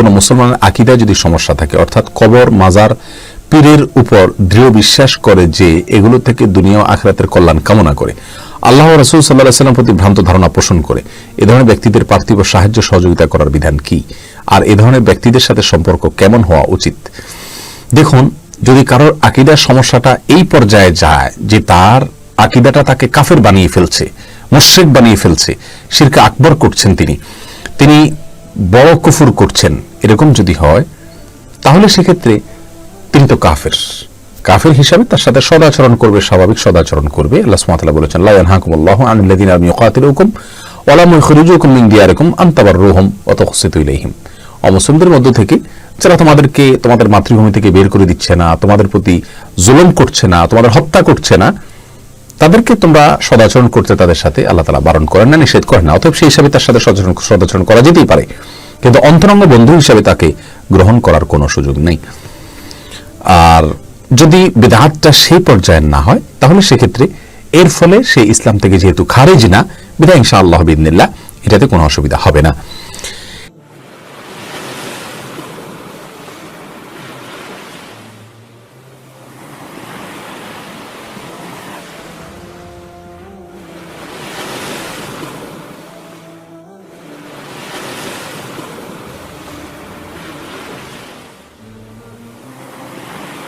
কোনো মুসলমানের আকিদায় যদি সমস্যা থাকে, অর্থাৎ কবর, মাজার, পীরের উপর দৃঢ় বিশ্বাস করে যে এগুলো থেকে দুনিয়া আখরাতের কল্যাণ কামনা করে। আল্লাহ রসুল সাল্লাহ সাল্লাম প্রতি ভ্রান্ত ধারণা পোষণ করে। এ ধরনের ব্যক্তিদের পার্থিব সাহায্য সহযোগিতা করার বিধান কি? আর এ ধরনের ব্যক্তিদের সাথে সম্পর্ক কেমন হওয়া উচিত? দেখুন, যদি কারোর আকিদার সমস্যাটা এই পর্যায়ে যায় যে তার আকিদাটা তাকে কাফের বানিয়ে ফেলছে, মুশ্রিক বানিয়ে ফেলছে, শিরকে আকবর করছেন তিনি তিনি বড় কুফুর করছেন, এরকম যদি হয়, তাহলে সেক্ষেত্রে তিনি তো কাফের। কাফের হিসাবে তার সাথে সদাচরণ করবে, স্বাভাবিক সদাচরণ করবে। আল্লাহ সুবহানাহু বলেছেন লাযিনা লাম ইউকাতিলুকুম ওয়া লাম ইখরিজুকুম মিন দিয়ারিকুম আন তাবাররুহুম ওয়া তুকসিতু ইলাইহিম। অমুসলিমদের মধ্য থেকে যারা তোমাদেরকে, তোমাদের মাতৃভূমি থেকে বের করে দিচ্ছে না, তোমাদের প্রতি জুলুম করছে না, তোমাদের হত্যা করছে না তাদেরকে তোমরা সদাচরণ করতে তাদের সাথে আল্লাহ তালা বারণ করেন না, নিষেধ করেন না। অতএব সেই হিসাবে তার সাথে সদাচরণ সদাচরণ করা যেতেই পারে। কিন্তু অন্তরঙ্গ বন্ধু হিসাবে তাকে গ্রহণ করার কোনো সুযোগ নেই। আর যদি বেদাহাতটা সেই পর্যায়ের না হয়, তাহলে সেক্ষেত্রে এর ফলে সে ইসলাম থেকে যেহেতু খারেজ না বিদা ইনশা আল্লাহ বিদিনিল্লাহ এটাতে কোনো অসুবিধা হবে না।